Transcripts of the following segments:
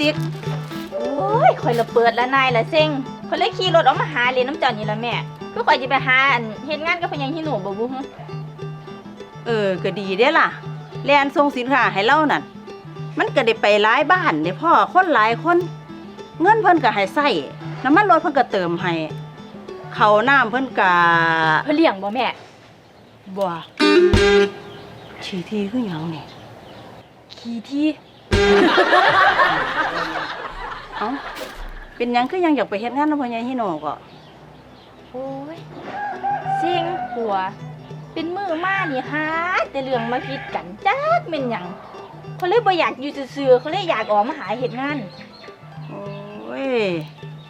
ติกโอ้ยข่อยละเปิดละนายละเซ็งข่อยเลยขี่รถออกมาหาเรียนน้ำเจ้านี่ละแม่คือข่อยจะไปหาอันเฮ็ดงานกับพญาฮิโนะบ่บุฮึเออก็ดีเด้ล่ะแลนส่งสินค้าให้เรานั่นมันก็ได้ไปหลายบ้านได้พ่อคนหลายคน เงินเพิ่นก็ให้ใส่น้ำมันรถเพิ่นก็เติมให้เขาวน้ำเพิ่นก็เพิ่นเลี้ยงบ่แม่บ่ชีทีคือหยังนี่ขี่ที่ เอ้าเป็นหยังคือหยังอยากไปเฮ็ดงานนำพ่อใหญ่ฮิโนก็โอ้ยเซ็งหัว เป็นมือมานี่ฮะแต่เรื่องมาคิดกันจักแม่นหยังเขาเลยบ่อยากอยู่ซื่อๆเขาเลยอยากออกมาหาเฮ็ดงานโอ้ย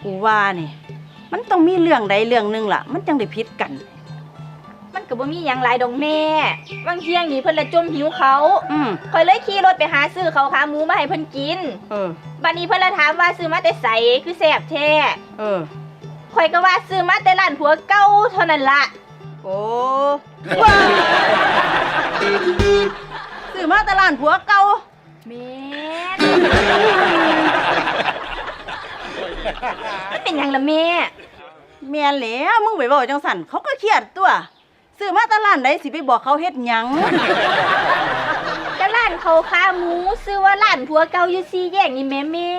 กูว่านี่ มันต้องมีเรื่องใดเรื่องหนึงล่ะ มันจังได้ผิดกัน มันก็บ่มีหยังหลายดอกแม่บางเที่ยงนี่เพิ่นละจมหิวเขาอืมข่อยเลยขี่รถไปหาซื้อเขาวขาหมูมาให้เพิ่นกินเออ บัดนี้เพิ่นละถามว่าซื้อมาแต่ไสคือแซ่บแท้เออ ข่อยก็ว่าซื้อมาแต่ร้านผัวเก่าเท่านั้นละโอ้ว้าวซื้อมาแตลาดผัวเก่าแม่นมันเป็นหยังล่ะแม่ แม่นแหล้วมึงไปบอกจังสันเขาก็เครียดตัว ซื้อมาแตลาดไหนสิไปบอกเขาเฮ็ดหยัง ก็ร้านเขาขาหมูซื้อว่าร้านผัวเก่าอยู่สี่แยกนี่แม่แม่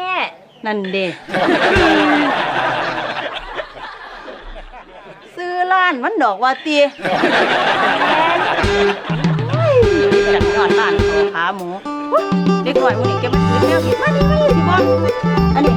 นั่นเด้ซื้อร้านมันดอกว่าตีจังหวัดร้านเขาขาหมูอุ๊ยเด็กหน่อยมึงนี่แกมันซื้อแมวกินมาดิมาดิสิบ่อันนี้แค่ชอบกินดียังละบัดนี้นี่นี่นี่นี่